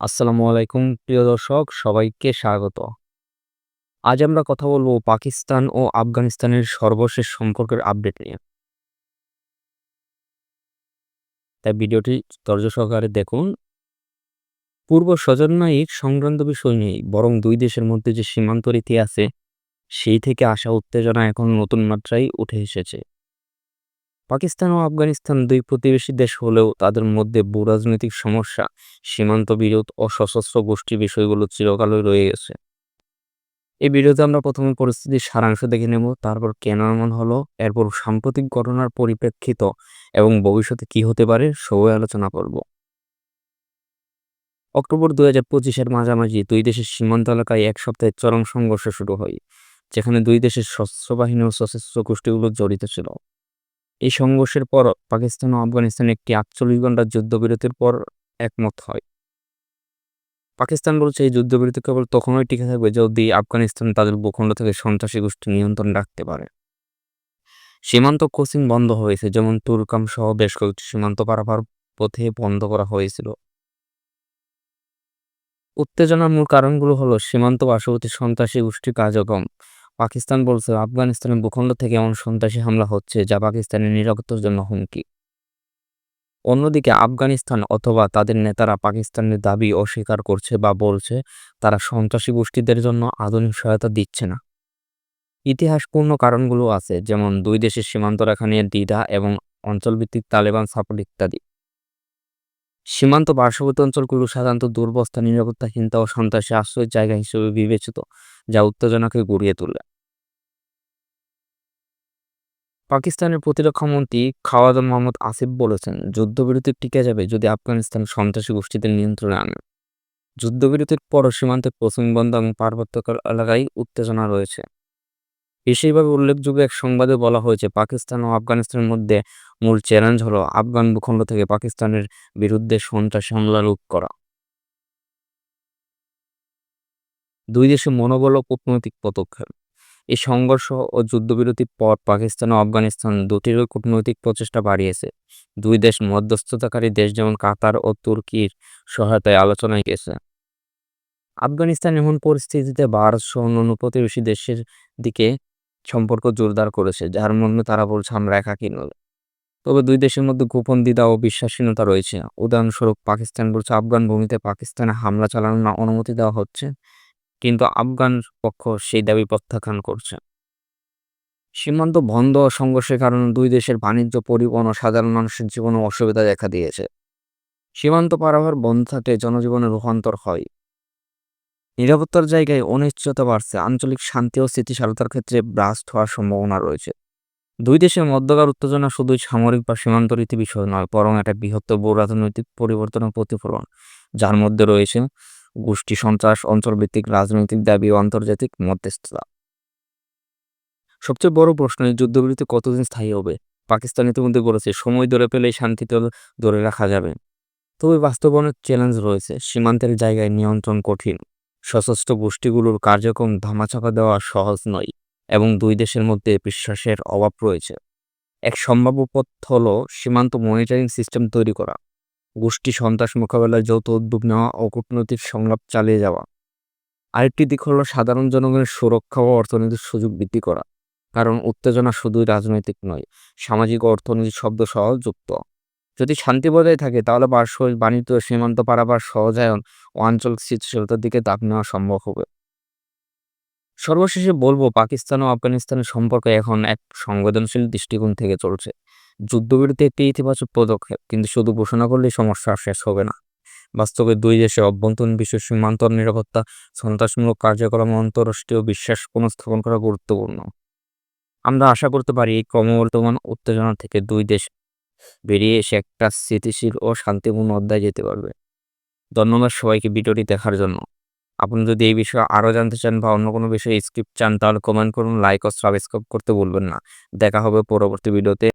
আসসালামু আলাইকুম, প্রিয় দর্শক, সবাইকে স্বাগত। আজ আমরা কথা বলব পাকিস্তান ও আফগানিস্তানের সর্বশেষ সম্পর্কের আপডেট নিয়ে। তাই ভিডিওটি ধৈর্য সহকারে দেখুন। পূর্ব সজন্মায়িক সংক্রান্ত বিষয় নেই বরং দুই দেশের মধ্যে যে সীমান্ত রীতি আছে, সেই থেকে আসা উত্তেজনা এখন নতুন মাত্রায় উঠে এসেছে। পাকিস্তান ও আফগানিস্তান দুই প্রতিবেশী দেশ হলেও তাদের মধ্যে ভূরাজনৈতিক সমস্যা, সীমান্ত বিরোধ ও সশস্ত্র গোষ্ঠী বিষয়গুলো চিরকালই রয়ে গেছে। এই ভিডিওতে আমরা প্রথমে পরিস্থিতির সারাংশ দেখে নেব, তারপর কেন এমন হলো, এরপর সাম্প্রতিক ঘটনার পরিপ্রেক্ষিত এবং ভবিষ্যতে কি হতে পারে সবই আলোচনা করব। অক্টোবর দুই হাজার পঁচিশের মাঝামাঝি দুই দেশের সীমান্ত এলাকায় এক সপ্তাহের চরম সংঘর্ষ শুরু হয়, যেখানে দুই দেশের সশস্ত্র বাহিনী ও সশস্ত্র গোষ্ঠীগুলো জড়িত ছিল। এই সংঘর্ষের পর পাকিস্তান ও আফগানিস্তান একটি আটচল্লিশ ঘণ্টার যুদ্ধবিরতির পর একমত হয়। পাকিস্তান বলছে, এই যুদ্ধবিরতি কেবল তখনই টিকে থাকবে যদি আফগানিস্তান তাদের ভূখণ্ড থেকে সন্ত্রাসী গোষ্ঠী নিয়ন্ত্রণ রাখতে পারে। সীমান্ত কোচিং বন্ধ হয়েছে, যেমন তুরকাম সহ বেশ কয়েকটি সীমান্ত পারাপার পথে বন্ধ করা হয়েছিল। উত্তেজনার মূল কারণগুলো হলো, সীমান্ত পার্শ্ববর্তী সন্ত্রাসী গোষ্ঠী কার্যক্রম। পাকিস্তান বলছে, আফগানিস্তানের ভূখণ্ড থেকে এমন সন্ত্রাসী হামলা হচ্ছে যা পাকিস্তানের নিরাপত্তার জন্য হুমকি। অন্যদিকে আফগানিস্তান অথবা তাদের নেতারা পাকিস্তানের দাবি অস্বীকার করছে বা বলছে, তারা সন্ত্রাসী গোষ্ঠীদের জন্য আধুনিক সহায়তা দিচ্ছে না। ইতিহাসপূর্ণ কারণগুলো আছে, যেমন দুই দেশের সীমান্ত রেখা নিয়ে দ্বিধা এবং অঞ্চলভিত্তিক তালেবান সাপোর্ট ইত্যাদি। সীমান্ত পার্শ্ববর্তী অঞ্চলগুলো সাধারণত দুর্বস্থা নিরাপত্তাহীনতা ও সন্ত্রাসী আশ্রয়ের জায়গা হিসেবে বিবেচিত, যা উত্তেজনাকে গড়িয়ে তোলে। পাকিস্তানের প্রতিরক্ষা মন্ত্রী খাওয়াদ মোহাম্মদ আসিফ বলেছেন, যুদ্ধবিরতি টিকে যাবে যদি আফগানিস্তান সন্ত্রাসী গোষ্ঠীদের নিয়ন্ত্রণে আনে। যুদ্ধবিরতির পর সীমান্তে বন্ধ এবং পার্বত্য এলাকায় উত্তেজনা রয়েছে। বিশেষভাবে উল্লেখযোগ্য এক সংবাদে বলা হয়েছে, পাকিস্তান ও আফগানিস্তানের মধ্যে মূল চ্যালেঞ্জ হলো আফগান ভূখণ্ড থেকে পাকিস্তানের বিরুদ্ধে সন্ত্রাসী হামলা রোধ করা। দুই দেশের মনোবল ও কূটনৈতিক পদক্ষেপ। এই সংঘর্ষ ও যুদ্ধবিরতির পর পাকিস্তান ও আফগানিস্তান দুটিরই কূটনৈতিক প্রচেষ্টা বাড়িয়েছে। দুই দেশ মধ্যস্থতাকারী দেশ যেমন কাতার ও তুর্কির সহায়তায় আলোচনায় গেছে আফগানিস্তান এমন পরিস্থিতিতে ভারত সহ অন্যান্য প্রতিবেশী দেশের দিকে সম্পর্ক জোরদার করেছে, যার মধ্যে তারা বলছে, আমরা একাকী নয় তবে দুই দেশের মধ্যে গোপন দ্বিধা ও বিশ্বাসহীনতা রয়েছে। উদাহরণস্বরূপ, পাকিস্তান বলছে, আফগান ভূমিতে পাকিস্তানে হামলা চালানোর অনুমতি দেওয়া হচ্ছে। কিন্তু আফগান পক্ষ সেই দাবি প্রত্যাখ্যান করছে। সীমান্ত বন্ধ ও সংঘর্ষের কারণে দুই দেশের বাণিজ্য, পরিবহন ও সাধারণ মানুষের জীবনে অসুবিধা দেখা দিয়েছে। সীমান্ত পারাভার বন্ধ থাকলে জনজীবনে রূপান্তর হয়। নিরাপত্তার জায়গায় অনিশ্চয়তা বাড়ছে, আঞ্চলিক শান্তি ও স্থিতিশীলতার ক্ষেত্রে ব্রাস্ট হওয়ার সম্ভাবনা রয়েছে। দুই দেশের মধ্যকার উত্তেজনা শুধুই সামরিক বা সীমান্ত রীতি বিষয় নয়, বরং একটা বৃহত্তর রাজনৈতিক পরিবর্তনের প্রতিফলন যার মধ্যে রয়েছে। গোষ্ঠী সন্ত্রাস, অঞ্চলভিত্তিক রাজনৈতিক দাবি ও আন্তর্জাতিক মধ্যস্থতা। সবচেয়ে বড় প্রশ্ন, এই যুদ্ধবিরতি কতদিন স্থায়ী হবে? পাকিস্তান ইতিমধ্যে বলেছে, সময় ধরে পেলেই শান্তিতে ধরে রাখা যাবে। তবে বাস্তবায়নের চ্যালেঞ্জ রয়েছে, সীমান্তের জায়গায় নিয়ন্ত্রণ কঠিন। সশস্ত্র গোষ্ঠীগুলোর কার্যক্রম ধামাচাপা দেওয়া সহজ নয় এবং দুই দেশের মধ্যে বিশ্বাসের অভাব রয়েছে। এক সম্ভাব্য পথ হল সীমান্ত মনিটরিং সিস্টেম তৈরি করা। গোষ্ঠী সন্ত্রাস মোকাবেলায় যৌথ উদ্যোগ নেওয়া ও কূটনৈতিক সংলাপ চালিয়ে যাওয়া। আরেকটি দিক হলো সাধারণ জনগণের সুরক্ষা ও অর্থনৈতিক সুযোগ বৃদ্ধি করা। কারণ উত্তেজনা শুধুই রাজনৈতিক নয়, সামাজিক ও অর্থনৈতিক শব্দ সহ যুক্ত। যদি শান্তি বজায় থাকে, তাহলে পার্শ্ব বাণিজ্য সীমান্ত পারাবার সহজায়ন ও আঞ্চলিক স্থিতিশীলতার দিকে দাগ নেওয়া সম্ভব হবে। সর্বশেষে বলব, পাকিস্তান ও আফগানিস্তানের সম্পর্ক এখন এক সংবেদনশীল দৃষ্টিকোণ থেকে চলছে। যুদ্ধবিরতি একটি ইতিবাচক পদক্ষেপ, কিন্তু শুধু ঘোষণা করলেই সমস্যা শেষ হবে না। বাস্তবে দুই দেশের অভ্যন্তরীণ বিশ্ব সীমান্ত নিরাপত্তা, সন্ত্রাসমূলক কার্যক্রম অন্তরাষ্ট্রীয় বিশ্বাস পুনঃস্থাপন করা গুরুত্বপূর্ণ। আমরা আশা করতে পারি, এই ক্রমবর্ধমান উত্তেজনা থেকে দুই দেশ বেরিয়ে এসে একটা স্থিতিশীল ও শান্তিপূর্ণ অধ্যায় যেতে পারবে। ধন্যবাদ সবাইকে ভিডিওটি দেখার জন্য। আপনি যদি এই বিষয়ে আরও জানতে চান বা অন্য কোনো বিষয়ে স্ক্রিপ্ট চান, তাহলে কমেন্ট করুন লাইক ও সাবস্ক্রাইব করতে বলবেন না। দেখা হবে পরবর্তী ভিডিওতে